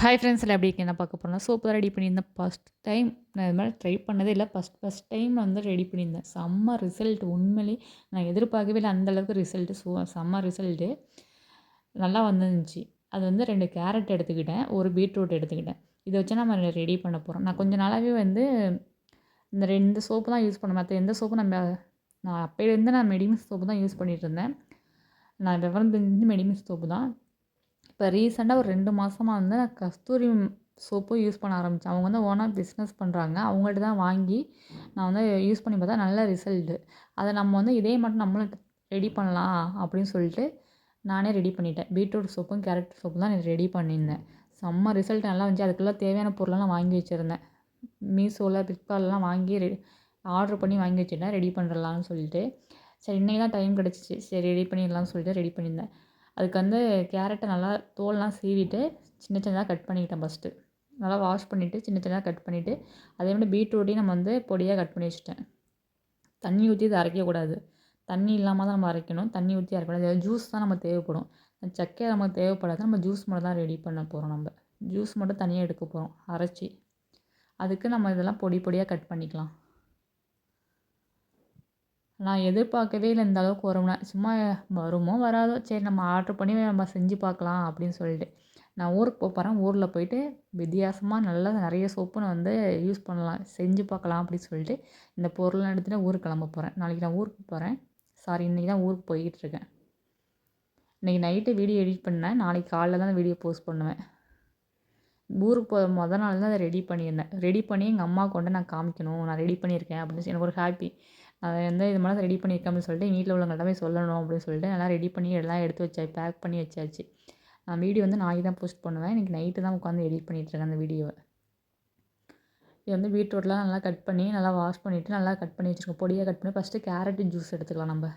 Hi friends எல்லாம் எப்படி என்ன பார்க்க போகிறோம் சூப்பராக ரெடி பண்ணியிருந்தேன். ஃபஸ்ட் டைம் நான் இது மாதிரி ட்ரை பண்ணதே இல்லை. ஃபஸ்ட் ஃபஸ்ட் டைம் வந்து ரெடி பண்ணியிருந்தேன். செம்ம ரிசல்ட் உண்மையிலே நான் எதிர்பார்க்கவே இல்லை. அந்தளவுக்கு ரிசல்ட்டு சூ செம்ம ரிசல்ட்டு நல்லா வந்துருந்துச்சு. அது வந்து ரெண்டு கேரட் எடுத்துக்கிட்டேன். ஒரு பீட்ரூட் எடுத்துக்கிட்டேன். இதை வச்சு நம்ம ரெடி பண்ண போகிறோம் நான் கொஞ்ச நாளாகவே வந்து இந்த ரெண்டு சோப்பு தான் யூஸ் பண்ண மற்ற எந்த சோப்பு நம்ம நான் அப்போலேருந்து நான் மெடிமிக்ஸ் சோப்பு தான் யூஸ் பண்ணிகிட்டு இருந்தேன். நான் விவரம் தெரிஞ்சு மெடிமிக்ஸ் சோப்பு தான். இப்போ ரீசெண்டாக ஒரு ரெண்டு மாதமாக வந்து நான் கஸ்தூரி சோப்பும் யூஸ் பண்ண ஆரம்பித்தேன் அவங்க வந்து ஓனாக பிஸ்னஸ் பண்ணுறாங்க அவங்கள்ட்ட தான் வாங்கி நான் வந்து யூஸ் பண்ணி பார்த்தா நல்ல ரிசல்ட்டு அதை நம்ம வந்து இதே மட்டும் நம்மளும் ரெடி பண்ணலாம் அப்படின்னு சொல்லிட்டு நானே ரெடி பண்ணிட்டேன். பீட்ரூட் சோப்பும் கேரட் சோப்பும் தான் ரெடி பண்ணியிருந்தேன். செம்ம ரிசல்ட் நல்லா வந்துச்சு அதுக்குள்ளே தேவையான பொருளெல்லாம் வாங்கி வச்சுருந்தேன். மீஷோவில் ஃப்ளிப்கார்ட்லாம் வாங்கி ரெ ஆர்டர் பண்ணி வாங்கி வச்சுட்டேன். ரெடி பண்ணுறலான்னு சொல்லிட்டு. சரி இன்றைக்கி தான் டைம் கிடச்சிச்சு. சரி ரெடி பண்ணிடலாம்னு சொல்லிட்டு ரெடி பண்ணியிருந்தேன். அதுக்கு வந்து கேரட்டை நல்லா தோல்லாம் சீவிட்டு சின்ன சின்னதாக கட் பண்ணிக்கிட்டேன் ஃபஸ்ட்டு நல்லா வாஷ் பண்ணிவிட்டு சின்ன சின்னதாக கட் பண்ணிவிட்டு அதே மாதிரி பீட்ரூட்டையும் நம்ம வந்து பொடியாக கட் பண்ணி வச்சுட்டேன். தண்ணி ஊற்றி இதை அரைக்கக்கூடாது. தண்ணி இல்லாமல் தான் நம்ம அரைக்கணும். தண்ணி ஊற்றி அரைக்கக்கூடாது. ஜூஸ் தான் நம்ம தேவைப்படும். சக்கையை நமக்கு தேவைப்படாது. நம்ம ஜூஸ் மட்டும் தான் ரெடி பண்ண போகிறோம் நம்ம. ஜூஸ் மட்டும் தனியாக எடுக்க போகிறோம் அரைச்சி. அதுக்கு நம்ம இதெல்லாம் பொடி பொடியாக கட் பண்ணிக்கலாம். நான் எதிர்பார்க்கவே இல்லை இந்த அளவுக்கு வரும்னா சும்மா வருமோ வராதோ சரி நம்ம ஆர்டர் பண்ணி நம்ம செஞ்சு பார்க்கலாம் அப்படின்னு சொல்லிட்டு. நான் ஊருக்கு போக போகிறேன் ஊரில் போயிட்டு வித்தியாசமாக நல்லா நிறைய சோப்பு நான் வந்து யூஸ் பண்ணலாம். செஞ்சு பார்க்கலாம் அப்படின்னு சொல்லிட்டு இந்த பொருள்லாம் எடுத்துகிட்டு ஊருக்கு கிளம்ப போகிறேன் நாளைக்கு நான் ஊருக்கு போகிறேன் சாரி இன்றைக்கி தான் ஊருக்கு போய்கிட்டு இருக்கேன். இன்றைக்கி நைட்டு வீடியோ எடிட் பண்ணேன். நாளைக்கு காலைல தான் வீடியோ போஸ்ட் பண்ணுவேன். ஊருக்கு போகிற மொதல் நாள் தான் அதை ரெடி பண்ணியிருந்தேன். ரெடி பண்ணி எங்கள் அம்மா கொண்டு நான் காமிக்கணும். நான் ரெடி பண்ணியிருக்கேன் அப்படின்னு எனக்கு ஒரு ஹாப்பி அதை வந்து இது மாதிரி ரெடி பண்ணியிருக்கேன் அப்படின்னு சொல்லிட்டு வீட்டில் உள்ளவங்கள்ட்ட போய் சொல்லணும் அப்படின்னு சொல்லிட்டு நல்லா ரெடி பண்ணி எல்லாம் எடுத்து வச்சாச்சு பேக் பண்ணி வச்சாச்சு. நான் வீடியோ வந்து நாளைக்கு தான் போஸ்ட் பண்ணுவேன். இன்றைக்கி நைட்டு தான் உட்காந்து எடிட் பண்ணிகிட்ருக்கேன் அந்த வீடியோவை. இது வந்து பீட்ரூட்லாம் நல்லா கட் பண்ணி நல்லா வாஷ் பண்ணிவிட்டு நல்லா கட் பண்ணி வச்சுருக்கோம். பொடியாக கட் பண்ணி ஃபஸ்ட்டு கேரட் ஜூஸ் எடுத்துக்கலாம் நம்ம.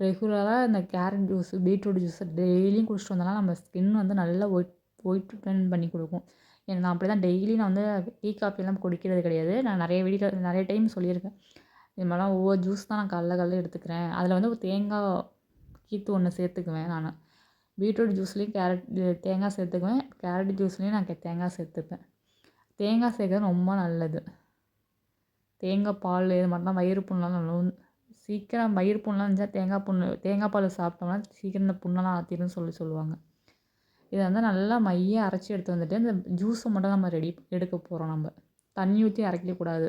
ரெகுலராக இந்த கேரட் ஜூஸ் பீட்ரூட் ஜூஸ் டெய்லியும் குடிச்சிட்டு வந்தோம்னா நம்ம ஸ்கின் வந்து நல்லா ஒயிட் ஒயிட் டர்ன் பண்ணி கொடுக்கும். ஏன்னா நான் அப்படி தான் டெய்லி நான் வந்து டீ காஃபிலாம் குடிக்கிறது கிடையாது. நான் நிறைய வீடியோ நிறைய டைம் சொல்லியிருக்கேன். இது மாதிரிலாம் ஒவ்வொரு ஜூஸ் தான் நான் காலைல காலைல எடுத்துக்கிறேன். அதில் வந்து ஒரு தேங்காய் கீத்து ஒன்று சேர்த்துக்குவேன் நான். பீட்ரூட் ஜூஸ்லேயும் கேரட் தேங்காய் சேர்த்துக்குவேன். கேரட் ஜூஸ்லேயும் நான் தேங்காய் சேர்த்துப்பேன். தேங்காய் சேர்க்கறது ரொம்ப நல்லது. தேங்காய் பால் இது மாதிரிலாம் வயிறு புண்ணெலாம் நல்லா சீக்கிரம் வயிறு புண்ணெலாம் இருந்துச்சா தேங்காய் புண்ணு தேங்காய் பால் சாப்பிட்டோம்னா சீக்கிரம் இந்த புண்ணெல்லாம் ஆற்றிடும்னு சொல்லி சொல்லுவாங்க. இதை வந்து நல்லா மையாக அரைச்சி எடுத்து வந்துட்டு இந்த ஜூஸை மட்டும் நம்ம ரெடி எடுக்க போகிறோம் நம்ம. தண்ணி ஊற்றி அரைக்கக்கூடாது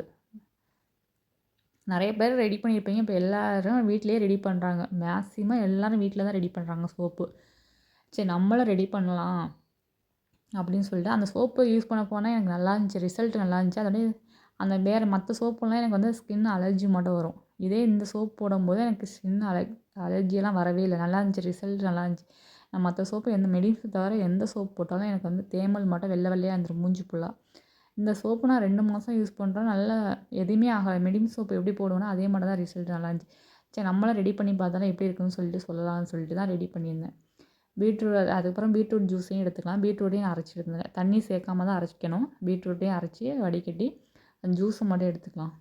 நிறைய பேர் ரெடி பண்ணியிருப்பீங்க. இப்போ எல்லோரும் வீட்டிலேயே ரெடி பண்ணுறாங்க மேக்ஸிமம் எல்லோரும் வீட்டில் தான் ரெடி பண்ணுறாங்க சோப்பு சரி நம்மளும் ரெடி பண்ணலாம் அப்படின்னு சொல்லிட்டு அந்த சோப்பு யூஸ் பண்ண போனால் எனக்கு நல்லா இருந்துச்சு. ரிசல்ட் நல்லா இருந்துச்சு. அதோடய அந்த வேறு மற்ற சோப்புலாம் எனக்கு வந்து ஸ்கின் அலர்ஜி மட்டும் வரும். இதே இந்த சோப் போடும்போது எனக்கு ஸ்கின் அல அலர்ஜியெல்லாம் வரவே இல்லை. நல்லா இருந்துச்சு. ரிசல்ட் நல்லா இருந்துச்சு. நான் மற்ற சோப்பு எந்த மெடிசன் தவிர எந்த சோப் போட்டாலும் எனக்கு வந்து தேமல் மட்டும் வெள்ளை வெள்ளையாக இருந்துடும் மூஞ்சி ஃபுல்லாக இந்த சோப்பு நான் ரெண்டு மாதம் யூஸ் பண்ணுறேன் நல்லா எதுவுமே ஆகலை. மெடிம் சோப்பு எப்படி போடுவோன்னா அதே மாதிரி தான் ரிசல்ட் நல்லா இருந்துச்சு. சரி நம்மளாம் ரெடி பண்ணி பார்த்தாலும் எப்படி இருக்குன்னு சொல்லிட்டு சொல்லலாம்னு சொல்லிட்டு தான் ரெடி பண்ணியிருந்தேன். பீட்ரூட் அதுக்கப்புறம் பீட்ரூட் ஜூஸையும் எடுத்துக்கலாம். பீட்ரூட்டையும் நான் அரைச்சிருந்தேன் தண்ணி சேர்க்காம தான் அரைச்சிக்கணும் பீட்ரூட்டையும் அரைச்சி வடிகட்டி அந்த ஜூஸை மட்டும் எடுத்துக்கலாம்.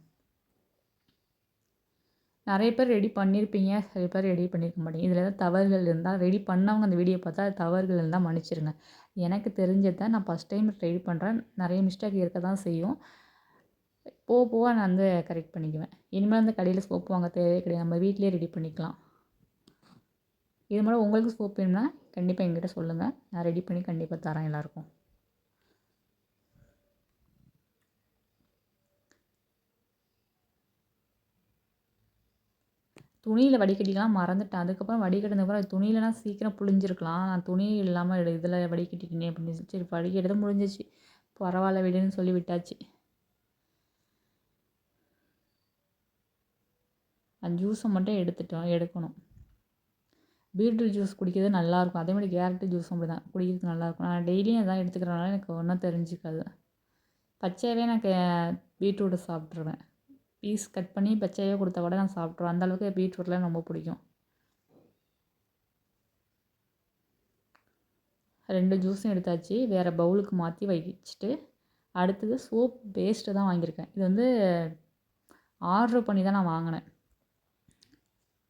நிறைய பேர் ரெடி பண்ணியிருப்பீங்க சில பேர் ரெடி பண்ணியிருக்க மாட்டீங்க. இதில் ஏதாவது தவறுகள் இருந்தால் ரெடி பண்ணவங்க அந்த வீடியோ பார்த்தா தவறுகள் இருந்தால் மன்னிச்சிருங்க. எனக்கு தெரிஞ்சதை நான் ஃபஸ்ட் டைம் ரெடி பண்ணுறேன் நிறைய மிஸ்டேக் இருக்க தான் செய்யும். போக போக நான் வந்து கரெக்ட் பண்ணிக்குவேன். இனிமேல் அந்த கடையில் சோப்பு வாங்க தேவையே கிடையாது. நம்ம வீட்டிலே ரெடி பண்ணிக்கலாம். இது மாதிரி உங்களுக்கு சோப் வேணும்னா கண்டிப்பாக எங்கிட்ட சொல்லுங்கள் நான் ரெடி பண்ணி கண்டிப்பாக தரேன் எல்லாருக்கும். துணியில் வடிகட்டிக்கலாம் மறந்துட்டேன். அதுக்கப்புறம் வடிகட்டினதுக்கப்புறம் துணியிலனா சீக்கிரம் புழிஞ்சிருக்கலாம். நான் துணி இல்லாமல் இதில் வடிகட்டிட்டேனே அப்படின்னு சரி வடிகட்டது முடிஞ்சிச்சு பரவாயில்ல விடுன்னு சொல்லி விட்டாச்சு. அந்த ஜூஸை மட்டும் எடுத்துட்டோம் எடுக்கணும். பீட்ரூட் ஜூஸ் குடிக்கிறது நல்லாயிருக்கும். அதே மாதிரி கேரட்டு ஜூஸும் அப்படி தான் குடிக்கிறது நல்லாயிருக்கும். நான் டெய்லியும் அதான் எடுத்துக்கிறனால எனக்கு ஒன்றும் தெரிஞ்சுக்காது. பச்சையாகவே நான் பீட்ரூட்டை சாப்பிட்ருவேன் பீஸ் கட் பண்ணி பச்சையாக கொடுத்தா கூட நான் சாப்பிட்ருவேன் அந்தளவுக்கு பீட்ரூட்லாம் ரொம்ப பிடிக்கும். ரெண்டு ஜூஸும் எடுத்தாச்சு. வேறு பவுலுக்கு மாற்றி வச்சுட்டு அடுத்தது சோப் பேஸ்ட்டு தான் வாங்கியிருக்கேன். இது வந்து ஆர்டர் பண்ணி தான் நான் வாங்கினேன்.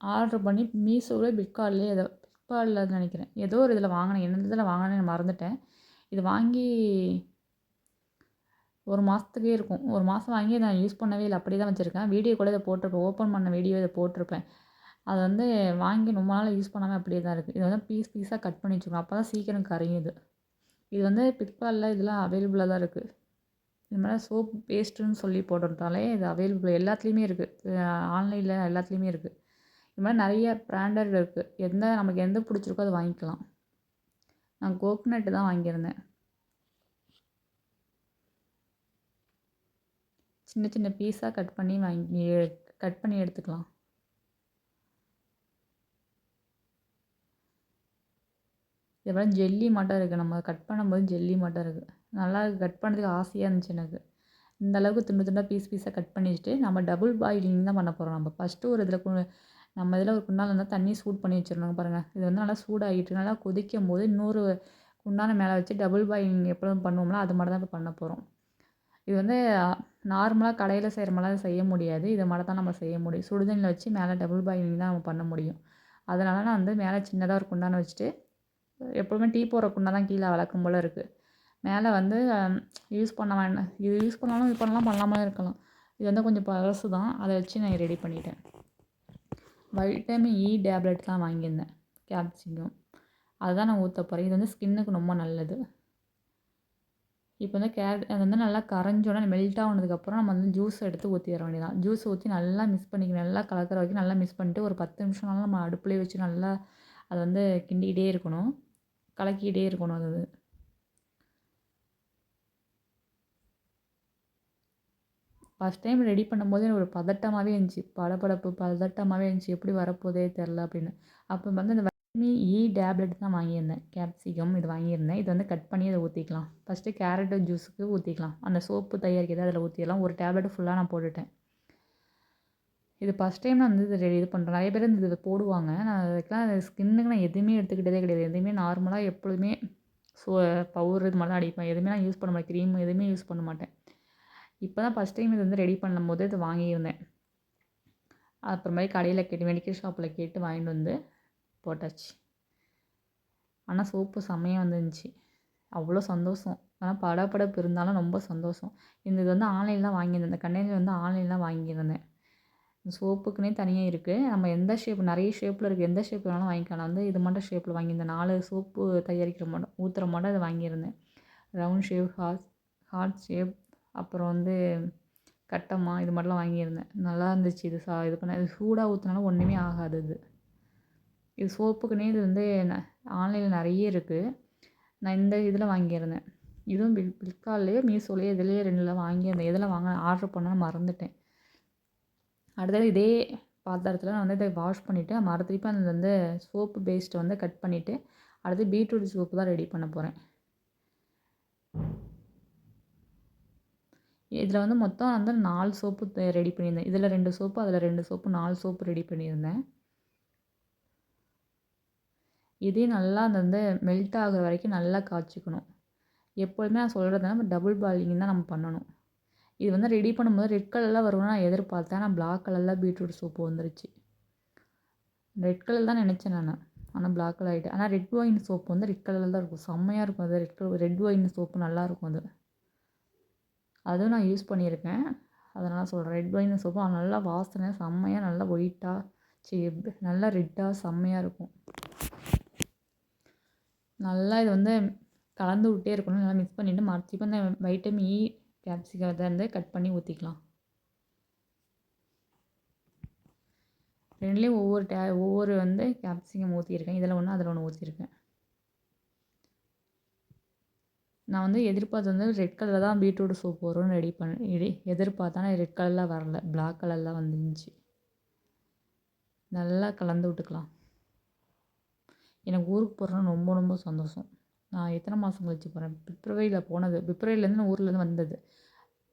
ஆர்டர் பண்ணி மீஷோவில் ஃப்ளிப்கார்ட்லேயே ஏதோ ஃப்ளிப்கார்ட்டில் நினைக்கிறேன். ஏதோ ஒரு இதில் வாங்கினேன். எந்த இதில் வாங்கினேன்னு மறந்துட்டேன். இது வாங்கி ஒரு மாதத்துக்கே இருக்கும். ஒரு மாதம் வாங்கி நான் யூஸ் பண்ணவே இல்லை. அப்படி தான் வச்சுருக்கேன். வீடியோ கூட இதை போட்டிருப்பேன். ஓப்பன் பண்ண வீடியோ இதை போட்டிருப்பேன். அது வந்து வாங்கி ரொம்ப நாள் யூஸ் பண்ணாமல் அப்படியே தான் இருக்குது இது வந்து பீஸ் பீஸாக கட் பண்ணி வச்சுக்கணும். அப்போ தான் சீக்கிரம் கரையும் இது இது வந்து ஃப்ளிப்கார்ட்டில் இதெல்லாம் அவைலபிளாக தான் இருக்குது இது மாதிரி சோப் பேஸ்ட்டுன்னு சொல்லி போட்டிருந்தாலே இது அவைலபிள் எல்லாத்துலேயுமே இருக்குது ஆன்லைனில் எல்லாத்துலேயுமே இருக்குது இது மாதிரி நிறைய பிராண்டட் இருக்குது எந்த நமக்கு எந்த பிடிச்சிருக்கோ அதை வாங்கிக்கலாம். நான் கோக்னட்டு தான் வாங்கியிருந்தேன். சின்ன சின்ன பீஸாக கட் பண்ணி வாங்கி கட் பண்ணி எடுத்துக்கலாம். இது ஜெல்லி மட்டும் இருக்குது நம்ம கட் பண்ணும்போது ஜெல்லி மட்டும் இருக்குது நல்லா கட் பண்ணதுக்கு ஆசையாக இருந்துச்சு எனக்கு. இந்த அளவுக்கு துண்டு துண்டாக பீஸ் பீஸாக கட் பண்ணி வச்சுட்டு நம்ம டபுள் பாயிலிங் தான் பண்ண போகிறோம் நம்ம. ஃபஸ்ட்டு ஒரு இதில் நம்ம இதில் ஒரு குண்டால் இருந்தால் தண்ணி சூட் பண்ணி வச்சிடணும் பாருங்கள் இது வந்து நல்லா சூடாகிட்டு நல்லா கொதிக்கும் போது இன்னொரு குண்டான மேலே வச்சு டபுள் பாயிலிங் எப்பொழுதும் பண்ணுவோம்ல அது மட்டும் தான் இப்போ பண்ண போகிறோம் இது வந்து நார்மலாக கடையில் செய்கிற மாதிரிலாம் செய்ய முடியாது. இதை மாதிரி தான் நம்ம செய்ய முடியும். சுடுதண்ணியில் வச்சு மேலே டபுள் பாயிலிங் தான் நம்ம பண்ண முடியும். அதனால் நான் வந்து மேலே சின்னதாக ஒரு குண்டான வச்சுட்டு எப்போவுமே டீ போடுற குண்டா தான் கீழே வளர்க்கும் போல் இருக்குது மேலே வந்து யூஸ் பண்ண வேண்டாம் இது யூஸ் பண்ணாலும் இது பண்ணலாம் பண்ணாமலும் இருக்கலாம். இது வந்து கொஞ்சம் பழசு தான் அதை வச்சு நான் ரெடி பண்ணிட்டேன். வைட்டமின் இ டேப்லெட் தான் வாங்கியிருந்தேன். கேப்சிகம் அதுதான் நான் ஊற்ற போகிறேன் இது வந்து ஸ்கின்னுக்கு ரொம்ப நல்லது. இப்போ வந்து கேரட் அது வந்து நல்லா கரைஞ்சோடனே மெல்ட் ஆனதுக்கப்புறம் நம்ம வந்து ஜூஸ் எடுத்து ஊற்றிட வேண்டியதான் ஜூஸ் ஊற்றி நல்லா மிக்ஸ் பண்ணிக்கணும் நல்லா கலக்கிற வரைக்கும் நல்லா மிக்ஸ் பண்ணிட்டு ஒரு பத்து நிமிஷம்னாலும் நம்ம அடுப்புலேயே வச்சு நல்லா அதை வந்து கிண்டிக்கிட்டே இருக்கணும். கலக்கிக்கிட்டே இருக்கணும் அது. ஃபஸ்ட் டைம் ரெடி பண்ணும்போது எனக்கு ஒரு பதட்டமாகவே இருந்துச்சு. பளபளப்பு பதட்டமாகவே இருந்துச்சு. எப்படி வரப்போதே தெரில அப்படின்னு. அப்போ வந்து அந்த வைட்டமின் இ டேப்லெட் தான் வாங்கியிருந்தேன். கேப்சிகம் இது வாங்கியிருந்தேன். இது வந்து கட் பண்ணி அதை ஊற்றிக்கலாம் ஃபஸ்ட்டு கேரட்டு ஜூஸுக்கு ஊற்றிக்கலாம் அந்த சோப்பு தயாரிக்கிறது அதில் ஊற்றிடலாம் ஒரு டேப்லெட் ஃபுல்லாக நான் போட்டுட்டேன். இது ஃபஸ்ட் டைம் நான் வந்து இது இது பண்ணுறேன் நிறைய பேர் இந்த இது போடுவாங்க. நான் அதுக்கெலாம் ஸ்கின்னுக்கு நான் எதுவுமே எடுத்துக்கிட்டதே கிடையாது. எதுவுமே நார்மலாக எப்பொழுதுமே ஸோ பவுர் இது மாதிரி அடிப்பேன். எதுவுமே நான் யூஸ் பண்ண மாட்டேன். க்ரீம் எதுவுமே யூஸ் பண்ண மாட்டேன். இப்போ தான் ஃபஸ்ட் டைம் இது வந்து ரெடி பண்ணும்போது இது வாங்கியிருந்தேன். அப்புறமேட்டு கடையில் கேட்டு மெடிக்கல் ஷாப்பில் கேட்டு வாங்கிட்டு வந்து போட்டாச்சு. ஆனால் சோப்பு செம்மையாக வந்துருந்துச்சு. அவ்வளோ சந்தோஷம். ஆனால் படப்படப்பு இருந்தாலும் ரொம்ப சந்தோஷம். இந்த இது வந்து ஆன்லைனில் வாங்கியிருந்தேன். இந்த கண்டெய்னர் வந்து ஆன்லைனில் வாங்கியிருந்தேன். சோப்புக்குனே தனியாக இருக்குது நம்ம எந்த ஷேப் நிறைய ஷேப்பில் இருக்குது எந்த ஷேப் வேணாலும் வாங்கிக்கலாம். வந்து இது மட்டும் ஷேப்பில் வாங்கியிருந்தேன். நாலு சோப்பு தயாரிக்கிற மாட்டோம் ஊற்றுற மாட்டோம் அதை வாங்கியிருந்தேன். Round shape heart heart shape அப்புறம் வந்து கட்டமாக இது மாதிரிலாம் வாங்கியிருந்தேன். நல்லா இருந்துச்சு இது சா இது பண்ண இது சூடாக ஊற்றினாலும் ஒன்றுமே ஆகாது இது. இது சோப்புக்குன்னே இது வந்து ஆன்லைனில் நிறைய இருக்குது நான் இந்த இதில் வாங்கியிருந்தேன். இதுவும் பில் ஃப்ளிப்கார்ட்லேயே மீஷோலேயே இதுலேயே ரெண்டில் வாங்கியிருந்தேன் எதில் வாங்க ஆர்டர் பண்ணால் மறந்துட்டேன். அடுத்தது இதே பாத்திரத்தில் நான் வந்து இதை வாஷ் பண்ணிவிட்டு மறு திருப்பி அந்த வந்து சோப்பு பேஸ்ட்டை வந்து கட் பண்ணிவிட்டு அடுத்து பீட்ரூட் சோப்பு தான் ரெடி பண்ண போகிறேன் இதில் வந்து மொத்தம் வந்து நாலு சோப்பு ரெடி பண்ணியிருந்தேன். இதில் ரெண்டு சோப்பு அதில் ரெண்டு சோப்பு நாலு சோப்பு ரெடி பண்ணியிருந்தேன். இதே நல்லா அந்த வந்து மெல்ட் ஆகிற வரைக்கும் நல்லா காய்ச்சிக்கணும். எப்பொழுதுமே நான் சொல்கிறது நம்ம டபுள் பாயிலிங் தான் நம்ம பண்ணணும். இது வந்து ரெடி பண்ணும்போது ரெட் கலரில் வரும்னு நான் எதிர்பார்த்தேன். ஆனால் பிளாக் கலரில் பீட்ரூட் சோப்பு வந்துருச்சு. ரெட் கலர் தான் நினச்சேன் நான். ஆனால் பிளாக் கலர் ஆகிட்டு ஆனால் ரெட் ஒயின் சோப்பு வந்து ரெட் கலரில் தான் இருக்கும். செம்மையாக இருக்கும் அது. Red colour red wine soap நல்லாயிருக்கும் அது. அதுவும் நான் யூஸ் பண்ணியிருக்கேன். அதனால் சொல்கிறேன் ரெட் ஒயின் சோப்பு நல்லா வாசனை செம்மையாக நல்லா ஒயிட்டாக சே நல்லா ரெட்டாக செம்மையாக இருக்கும். நல்லா இது வந்து கலந்து விட்டே இருக்கணும். நல்லா மிக்ஸ் பண்ணிவிட்டு மறுபடியும் இந்த வைட்டமின் இ கேப்சிகத்தை வந்து கட் பண்ணி ஊற்றிக்கலாம் ரெண்டுலேயும் ஒவ்வொரு டே ஒவ்வொரு வந்து கேப்சிகம் ஊற்றிருக்கேன் இதில் ஒன்று அதில் ஒன்று ஊற்றிருக்கேன் நான் வந்து எதிர்பார்த்து வந்து ரெட் கலரில் தான் பீட்ரூட் சோப் வரும்னு ரெடி பண்ணி எதிர்பார்த்தா ரெட் கலரில் வரல. பிளாக் கலரில் வந்துருந்துச்சு. நல்லா கலந்து விட்டுக்கலாம். எனக்கு ஊருக்கு போகிறேன்னா ரொம்ப ரொம்ப சந்தோஷம். நான் எத்தனை மாதம் கழிச்சு போகிறேன் பிப்ரவரியில் போனது. பிப்ரவரியிலேருந்து நான் ஊர்லேருந்து வந்தது.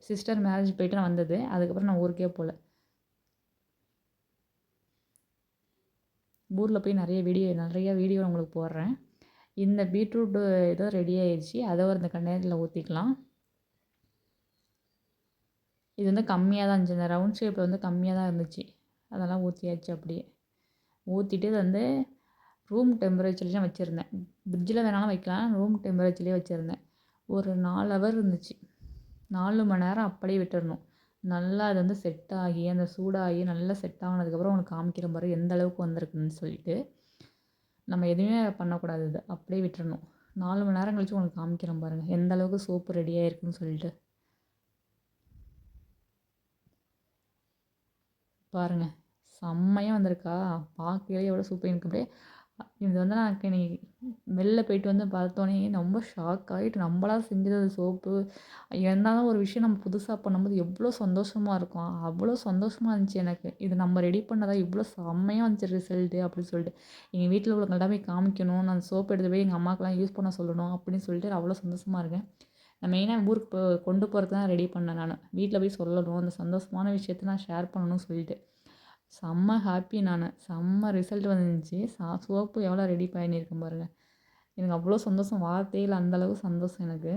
சிஸ்டர் மேரேஜ் போயிட்டு நான் வந்தது. அதுக்கப்புறம் நான் ஊருக்கே போகல ஊரில் போய் நிறைய வீடியோ நிறைய வீடியோ உங்களுக்கு போடுறேன். இந்த பீட்ரூட்டு ஏதோ ரெடி ஆயிடுச்சு அதை ஒரு இந்த கண்டெய்னரில் ஊற்றிக்கலாம் இது வந்து கம்மியாக தான் இருந்துச்சு. இந்த ரவுண்ட் ஷேப்பில் வந்து கம்மியாக தான் இருந்துச்சு. அதெல்லாம் ஊற்றியாச்சு அப்படியே. ஊற்றிட்டு இது வந்து ரூம் டெம்பரேச்சர்லேயும் வச்சுருந்தேன். ஃப்ரிட்ஜில் வேணாலும் வைக்கலாம் ரூம் டெம்பரேச்சர்லேயே வச்சுருந்தேன். ஒரு நாலு ஹவர் இருந்துச்சு. நாலு மணி நேரம் அப்படியே விட்டுறணும். நல்லா அது வந்து செட் ஆகி அந்த சூடாகி நல்லா செட் ஆனதுக்கப்புறம் உனக்கு காமிக்கிற பாரு எந்த அளவுக்கு வந்திருக்குன்னு சொல்லிட்டு நம்ம எதுவுமே பண்ணக்கூடாது. இது அப்படியே விட்டுறணும். நாலு மணி நேரம் கழிச்சு உங்களுக்கு காமிக்கிறேன் பாருங்கள் எந்த அளவுக்கு சோப்பு ரெடியாக இருக்குன்னு சொல்லிட்டு. பாருங்கள் செம்மையாக வந்திருக்கா. பார்க்கவே எவ்வளோ சூப்பர் எனக்கு அப்படியே இது வந்து நான் இன்னைக்கு வெளில போயிட்டு வந்து பார்த்தோன்னே ரொம்ப ஷாக் ஆகிட்டு நம்மளா செஞ்சது அது சோப்பு. இருந்தாலும் ஒரு விஷயம் நம்ம புதுசாக பண்ணும்போது எவ்வளோ சந்தோஷமாக இருக்கும். அவ்வளோ சந்தோஷமாக இருந்துச்சு எனக்கு. இது நம்ம ரெடி பண்ணதா இவ்வளோ செம்மையாக வந்துச்சு ரிசல்ட்டு அப்படின்னு சொல்லிட்டு. எங்கள் வீட்டில் உள்ளவங்கள்ட்ட போய் காமிக்கணும். நான் சோப்பு எடுத்து போய் எங்கள் அம்மாக்கெலாம் யூஸ் பண்ண சொல்லணும் அப்படின்னு சொல்லிட்டு அவ்வளோ சந்தோஷமாக இருக்கேன். நான் மெயினாக ஊருக்கு போ கொண்டு போகிறதுக்கு தான் ரெடி பண்ணேன் நான். வீட்டில் போய் சொல்லணும். அந்த சந்தோஷமான விஷயத்த நான் ஷேர் பண்ணணும்னு சொல்லிட்டு. செம்ம ஹாப்பி நான். செம்ம ரிசல்ட் வந்துருந்துச்சு சா சோப்பு எவ்வளோ ரெடி பண்ணியிருக்கேன் பாருங்கள் எனக்கு அவ்வளோ சந்தோஷம். வார்த்தையில் அந்தளவுக்கு சந்தோஷம் எனக்கு.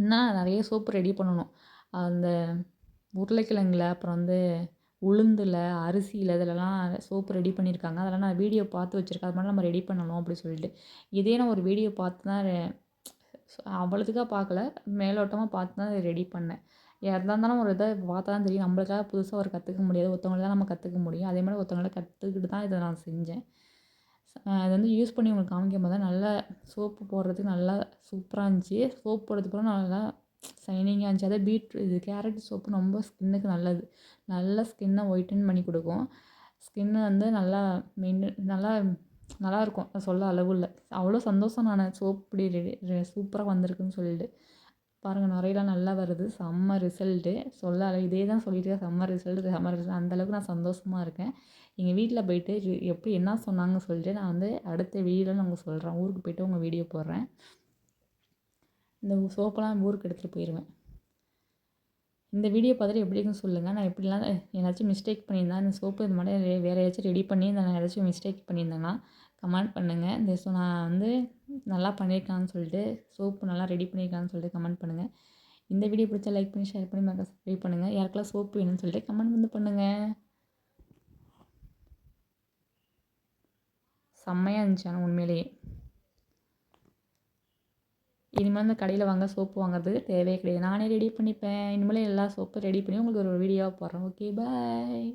இன்னும் நிறைய சோப்பு ரெடி பண்ணணும். அந்த உருளைக்கிழங்குல அப்புறம் வந்து உளுந்தில் அரிசியில் இதிலலாம் சோப்பு ரெடி பண்ணியிருக்காங்க. அதெல்லாம் நான் வீடியோ பார்த்து வச்சுருக்கேன். அது மாதிரி நம்ம ரெடி பண்ணணும் அப்படி சொல்லிட்டு. இதே நான் ஒரு வீடியோ பார்த்து தான் அவ்வளோத்துக்காக பார்க்கல. மேலோட்டமாக பார்த்து தான் ரெடி பண்ணேன். எதாக இருந்தாலும் ஒரு இதை பார்த்தா தான் தெரியும். நம்மளுக்காக புதுசாக ஒரு கற்றுக்க முடியாது. ஒருத்தவங்கள தான் நம்ம கற்றுக்க முடியும். அதே மாதிரி ஒருத்தவங்கள கற்றுக்கிட்டு தான் இதை நான் செஞ்சேன். அது வந்து யூஸ் பண்ணி உங்களுக்கு காமிக்கும் போது தான் நல்லா சோப்பு போடுறதுக்கு நல்லா சூப்பராக இருந்துச்சு. சோப் போடுறதுக்கு நல்லா ஷைனிங்காக இருந்துச்சு. அதே பீட் இது கேரட் சோப்பு ரொம்ப ஸ்கின்னுக்கு நல்லது. நல்லா ஸ்கின்னை ஒயிட்டன் பண்ணி கொடுக்கும். ஸ்கின்னு வந்து நல்லா மெயின் நல்லா நல்லாயிருக்கும் சொல்ல அளவு இல்லை. அவ்வளோ சந்தோஷம் நான். சோப் இப்படி சூப்பராக வந்திருக்குன்னு சொல்லிட்டு. பாருங்கள் நுரையெல்லாம் நல்லா வருது. செம்ம ரிசல்ட்டு சொல்ல இதே தான் சொல்லிட்டு செம்ம ரிசல்ட்டு செம்ம ரிசல்ட் அந்தளவுக்கு நான் சந்தோஷமாக இருக்கேன். எங்கள் வீட்டில் போயிட்டு எப்படி என்ன சொன்னாங்கன்னு சொல்லிட்டு நான் வந்து அடுத்த வீடியோவில் நான் உங்களுக்கு சொல்கிறேன் ஊருக்கு போய்ட்டு உங்கள் வீடியோ போடுறேன். இந்த சோப்பெல்லாம் ஊருக்கு எடுத்துகிட்டு போயிடுவேன் இந்த வீடியோ பார்த்துட்டு எப்படி இருக்குன்னு சொல்லுங்கள் நான் எப்படிலாம் ஏதாச்சும் மிஸ்டேக் பண்ணியிருந்தேன் இந்த சோப்பு இது மாதிரி வேறு ஏதாச்சும் ரெடி பண்ணி நான் ஏதாச்சும் மிஸ்டேக் பண்ணியிருந்தேன்னா கமெண்ட் பண்ணுங்கள் இந்த ஸோ நான் வந்து நல்லா பண்ணியிருக்கான்னு சொல்லிட்டு சோப்பு நல்லா ரெடி பண்ணியிருக்கான்னு சொல்லிட்டு கமெண்ட் பண்ணுங்கள் இந்த வீடியோ பிடிச்சா லைக் பண்ணி ஷேர் பண்ணி மக்கள் சப்ஸ்கிரைப் பண்ணுங்கள் யாருக்கெல்லாம் சோப்பு வேணும்னு சொல்லிட்டு கமெண்ட் வந்து பண்ணுங்கள் செம்மையாக இருந்துச்சு ஆனால் உண்மையிலேயே. இனிமேல் இந்த கடையில் வாங்க சோப்பு வாங்குறதுக்கு தேவையே கிடையாது. நானே ரெடி பண்ணிப்பேன். இனிமேல் எல்லா சோப்பும் ரெடி பண்ணி உங்களுக்கு ஒரு வீடியோவாக போடுறேன். Okay bye